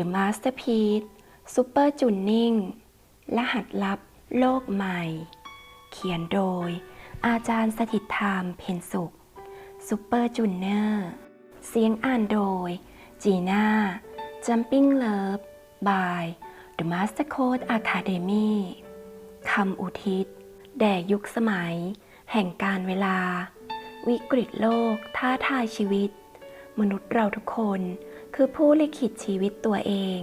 The Masterpiece Super Tuning รหัสลับโลกใหม่ เขียนโดย อาจารย์สถิตธรรมเพนสุข Super Junior เสียงอ่านโดย จีน่า Jumping Love by The Master Code Academy คำอุทิศ แด่ยุคสมัย แห่งการเวลา วิกฤตโลก ท้าทายชีวิต มนุษย์เราทุกคน คือผู้ลิขิตชีวิตตัวเอง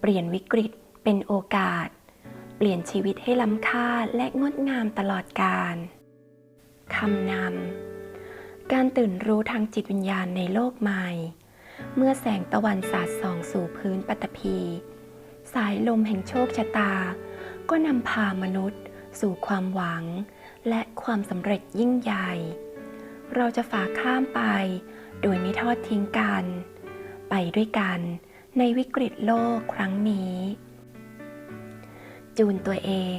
เปลี่ยนวิกฤตเป็นโอกาส เปลี่ยนชีวิตให้ล้ำค่าและงดงามตลอดกาลคำนำ การตื่นรู้ทางจิตวิญญาณในโลกใหม่ เมื่อแสงตะวันสาดส่องสู่พื้นปฐพี สายลมแห่งโชคชะตา ก็นำพามนุษย์ สู่ความหวัง และความสำเร็จยิ่งใหญ่ เราจะฝ่าข้ามไป โดยไม่ทอดทิ้งกัน ไปด้วยกันในวิกฤตโลกครั้งนี้ จูนตัวเอง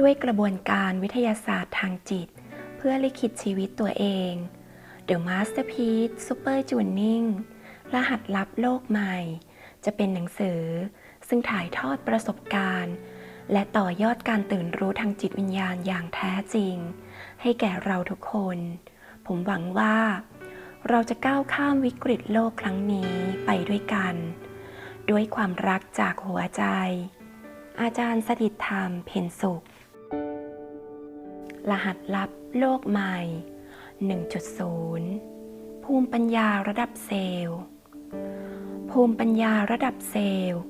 ด้วยกระบวนการวิทยาศาสตร์ทางจิต เพื่อลิขิตชีวิตตัวเอง The Masterpiece Super Tuning รหัสลับโลกใหม่ จะเป็นหนังสือ ซึ่งถ่ายทอดประสบการณ์ และต่อยอดการตื่นรู้ทางจิตวิญญาณอย่างแท้จริง ให้แก่เราทุกคน ผมหวังว่า เราจะก้าวข้ามวิกฤตโลกครั้งนี้ไปด้วยกัน ด้วยความรักจากหัวใจ อาจารย์สถิตธรรมเพนสุข รหัสลับโลกใหม่ 1.0 ภูมิปัญญาระดับเซลล์ ภูมิปัญญาระดับเซลล์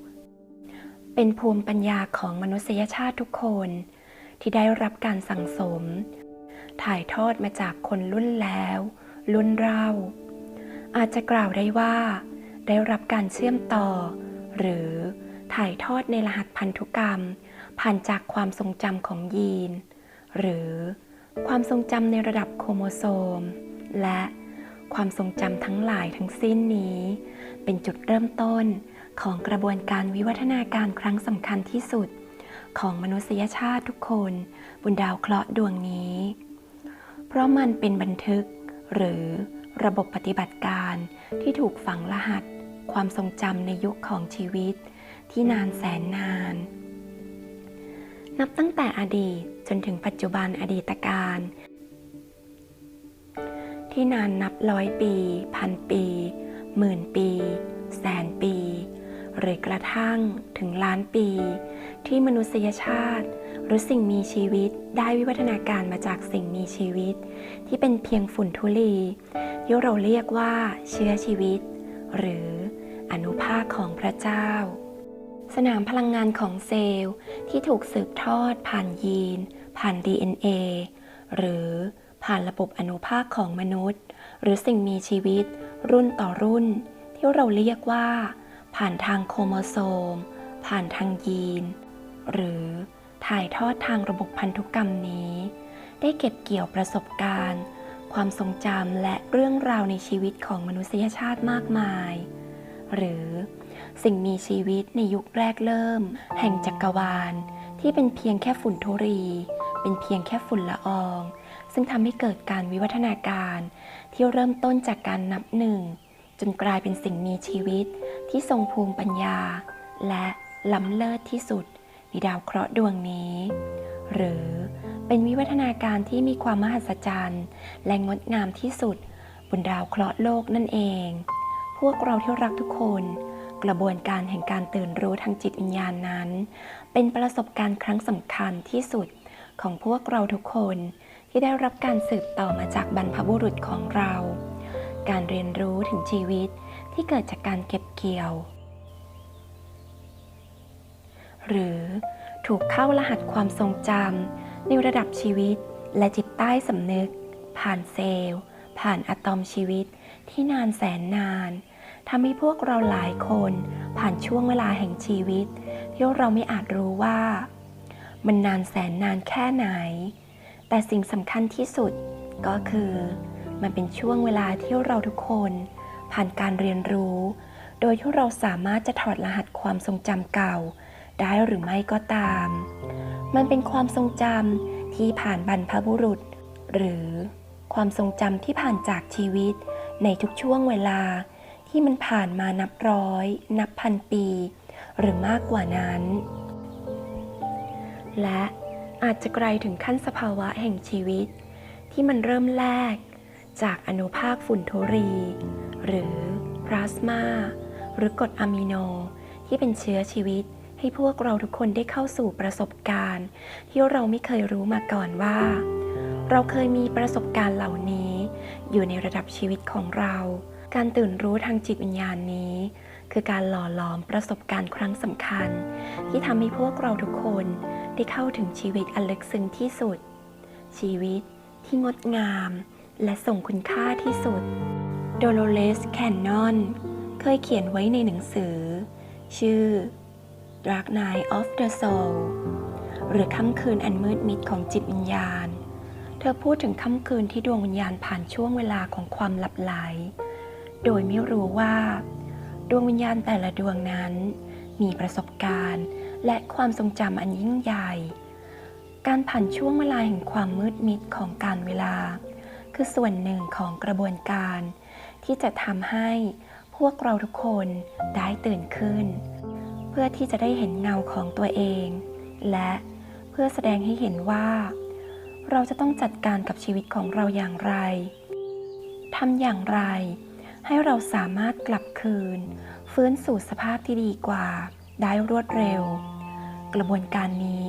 เป็นภูมิปัญญาของมนุษยชาติทุกคนที่ได้รับการสั่งสม ถ่ายทอดมาจากคนรุ่นแล้ว รุ่นเราอาจจะกล่าวได้ว่า ได้รับการเชื่อมต่อ หรือถ่ายทอดในรหัสพันธุกรรม ผ่านจากความทรงจำของยีน หรือความทรงจำในระดับโครโมโซม และความทรงจำทั้งหลายทั้งสิ้นนี้ เป็นจุดเริ่มต้นของกระบวนการวิวัฒนาการครั้งสำคัญที่สุด ของมนุษยชาติทุกคน บนดาวเคราะห์ดวงนี้ เพราะมันเป็นบันทึก หรือระบบปฏิบัติการที่ถูกฝังรหัส ความทรงจำในยุคของชีวิต ที่นานแสนนาน นับตั้งแต่อดีตจนถึงปัจจุบันอดีตการ ที่นานนับร้อยปี พันปีหมื่นปี แสนปี หรือกระทั่งถึงล้านปี ที่มนุษยชาติ หรือสิ่งมีชีวิตได้วิวัฒนาการมาจากสิ่งมีชีวิต ที่เป็นเพียงฝุ่นทุลีที่เราเรียกว่าเชื้อชีวิต หรืออนุภาคของพระเจ้า สนามพลังงานของเซลล์ที่ถูกสืบทอดผ่านยีน ผ่าน DNA หรือผ่านระบบอนุภาคของมนุษย์ หรือสิ่งมีชีวิตรุ่นต่อรุ่น ที่เราเรียกว่า ผ่านทางโครโมโซม ผ่านทางยีน หรือ ถ่ายทอดทางระบบพันธุกรรมนี้ ได้เก็บเกี่ยวประสบการณ์ ความทรงจำและเรื่องราวในชีวิตของมนุษยชาติมากมาย หรือสิ่งมีชีวิตในยุคแรกเริ่ม แห่งจักรวาล ที่เป็นเพียงแค่ฝุ่นทุรี เป็นเพียงแค่ฝุ่นละออง ซึ่งทำให้เกิดการวิวัฒนาการที่เริ่มต้นจากการนับหนึ่ง จนกลายเป็นสิ่งมีชีวิตที่ทรงภูมิปัญญา และล้ำเลิศที่สุด ในดาวเคราะห์ดวงนี้ หรือเป็นวิวัฒนาการที่มีความมหัศจรรย์ และงดงามที่สุด บนดาวเคราะห์โลกนั่นเอง พวกเราที่รักทุกคน กระบวนการแห่งการตื่นรู้ทางจิตวิญญาณนั้น เป็นประสบการณ์ครั้งสำคัญที่สุดของพวกเราทุกคนที่ได้รับการสืบต่อมาจากบรรพบุรุษของเรา การเรียนรู้ถึงชีวิตที่เกิดจากการเก็บเกี่ยว หรือถูกเข้ารหัสความทรงจำในระดับชีวิต และจิตใต้สำนึก ผ่านเซลล์ ผ่านอะตอมชีวิตที่นานแสนนานทำให้พวกเราหลายคนผ่านช่วงเวลาแห่งชีวิต ที่เราไม่อาจรู้ว่า มันนานแสนนานแค่ไหน แต่สิ่งสำคัญที่สุดก็คือ มันเป็นช่วงเวลาที่เราทุกคน ผ่านการเรียนรู้ โดยที่เราสามารถจะถอดรหัสความทรงจำเก่า ได้หรือไม่ก็ตาม มันเป็นความทรงจำที่ผ่านบรรพบุรุษ หรือความทรงจำที่ผ่านจากชีวิต ในทุกช่วงเวลา ที่มันผ่านมานับร้อย นับพันปี หรือมากกว่านั้น และอาจจะไกลถึงขั้นสภาวะแห่งชีวิต ที่มันเริ่มแรก จากอนุภาคฝุ่นโทรี หรือพลาสมาหรือกรดอะมิโนที่เป็นเชื้อชีวิต ให้พวกเราทุกคนได้เข้าสู่ประสบการณ์ ที่เราไม่เคยรู้มาก่อนว่า เราเคยมีประสบการณ์เหล่านี้ อยู่ในระดับชีวิตของเรา การตื่นรู้ทางจิตวิญญาณนี้ คือการหล่อหลอมประสบการณ์ครั้งสำคัญ ที่ทำให้พวกเราทุกคนได้เข้าถึงชีวิตอันลึกซึ้งที่สุด ชีวิตที่งดงาม และส่งคุณค่าที่สุด โดโลเลสแคนนอนเคยเขียนไว้ในหนังสือ ชื่อ Dark Night of the Soul หรือค่ำคืนอันมืดมิดของจิตวิญญาณ เธอพูดถึงค่ำคืนที่ดวงวิญญาณผ่านช่วงเวลาของความหลับไหล โดยไม่รู้ว่า ดวงวิญญาณแต่ละดวงนั้น มีประสบการณ์ และความทรงจำอันยิ่งใหญ่ การผ่านช่วงเวลาแห่งความมืดมิดของการเวลา คือส่วนหนึ่งของกระบวนการ ที่จะทำให้พวกเราทุกคนได้ตื่นขึ้น พื่อที่จะได้เห็นเงาของตัวเอง และเพื่อแสดงให้เห็นว่า เราจะต้องจัดการกับชีวิตของเราอย่างไรทำอย่างไร ให้เราสามารถกลับคืน ฟื้นสู่สภาพที่ดีกว่า ได้รวดเร็ว กระบวนการนี้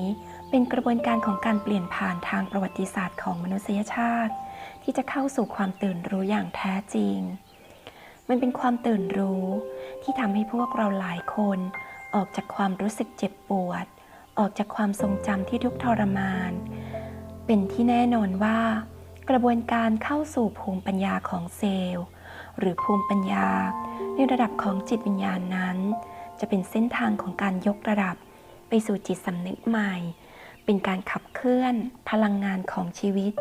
เป็นกระบวนการของการเปลี่ยนผ่านทางประวัติศาสตร์ของมนุษยชาติ ที่จะเข้าสู่ความตื่นรู้อย่างแท้จริง มันเป็นความตื่นรู้ที่ทำให้พวกเราหลายคน ออกจากความรู้สึกเจ็บปวด ออกจากความทรงจำที่ทุกทรมาน เป็นที่แน่นอนว่า กระบวนการเข้าสู่ภูมิปัญญาของเซลล์ หรือภูมิปัญญา ในระดับของจิตวิญญาณนั้น จะเป็นเส้นทางของการยกระดับ ไปสู่จิตสำนึกใหม่ เป็นการขับเคลื่อนพลังงานของชีวิต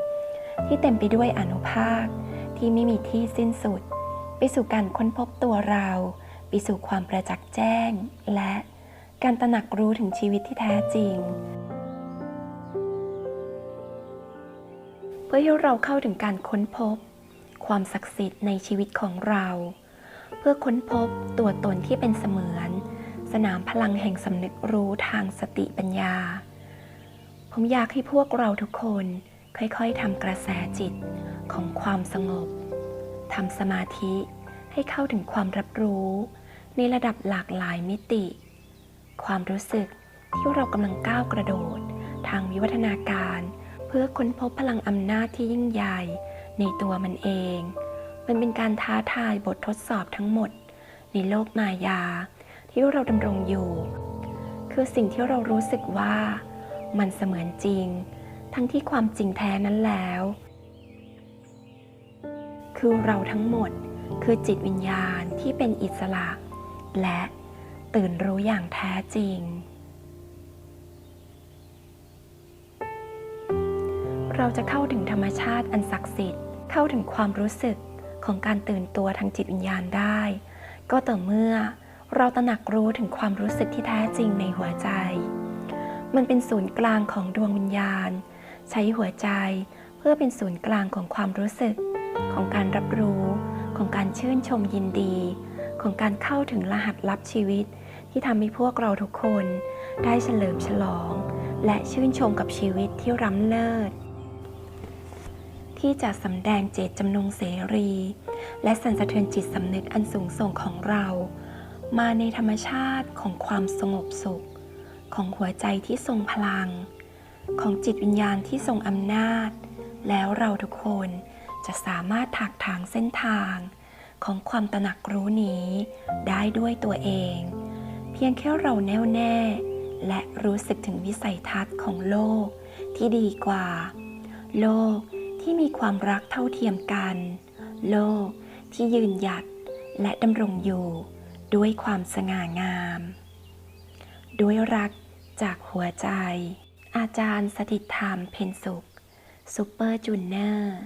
ที่เต็มไปด้วยอนุภาคที่ไม่มีที่สิ้นสุด ไปสู่การค้นพบตัวเรา ไปสู่ความประจักษ์แจ้ง และการตระหนักรู้ถึงชีวิตที่แท้จริง เพื่อให้เราเข้าถึงการค้นพบ ความศักดิ์สิทธิ์ในชีวิตของเรา เพื่อค้นพบตัวตนที่เป็นเสมือน สนามพลังแห่งสำนึกรู้ทางสติปัญญา ผมอยากให้พวกเราทุกคนค่อยๆทำกระแสจิตของความสงบทำสมาธิให้เข้าถึงความรับรู้ ในระดับหลากหลายมิติ ความรู้สึกที่เรากำลังก้าวกระโดด ทางวิวัฒนาการ เพื่อค้นพบพลังอำนาจที่ยิ่งใหญ่ ในตัวมันเอง มันเป็นการท้าทายบททดสอบทั้งหมด ในโลกมายา ที่เราดำรงอยู่ คือสิ่งที่เรารู้สึกว่า มันเสมือนจริง ทั้งที่ความจริงแท้นั้นแล้ว คือเราทั้งหมดคือจิตวิญญาณที่เป็นอิสระ และตื่นรู้อย่างแท้จริง เราจะเข้าถึงธรรมชาติอันศักดิ์สิทธิ์ เข้าถึงความรู้สึกของการตื่นตัวทางจิตวิญญาณได้ ก็ต่อเมื่อเราตระหนักรู้ถึงความรู้สึกที่แท้จริงในหัวใจ มันเป็นศูนย์กลางของดวงวิญญาณ ใช้หัวใจเพื่อเป็นศูนย์กลางของความรู้สึก ของการรับรู้ ของการชื่นชมยินดี ของการเข้าถึงรหัสลับชีวิต ที่ทำให้พวกเราทุกคน ได้เฉลิมฉลอง และชื่นชมกับชีวิตที่ร้ำเลิศที่จะสำแดงเจตจำนงเสรี และสันสะเทือนจิตสำนึกอันสูงส่งของเรา มาในธรรมชาติของความสงบสุข ของหัวใจที่ทรงพลัง ของจิตวิญญาณที่ทรงอำนาจ แล้วเราทุกคนจะสามารถถักทางเส้นทาง ของความตระหนักรู้นี้ได้ด้วยตัวเอง เพียงแค่เราแน่วแน่ และรู้สึกถึงวิสัยทัศน์ของโลกที่ดีกว่า โลกที่มีความรักเท่าเทียมกัน โลกที่ยืนหยัดและดำรงอยู่ด้วยความสง่างาม ด้วยรักจากหัวใจ อาจารย์สถิตธรรมเพนสุขซูเปอร์จูเนอร์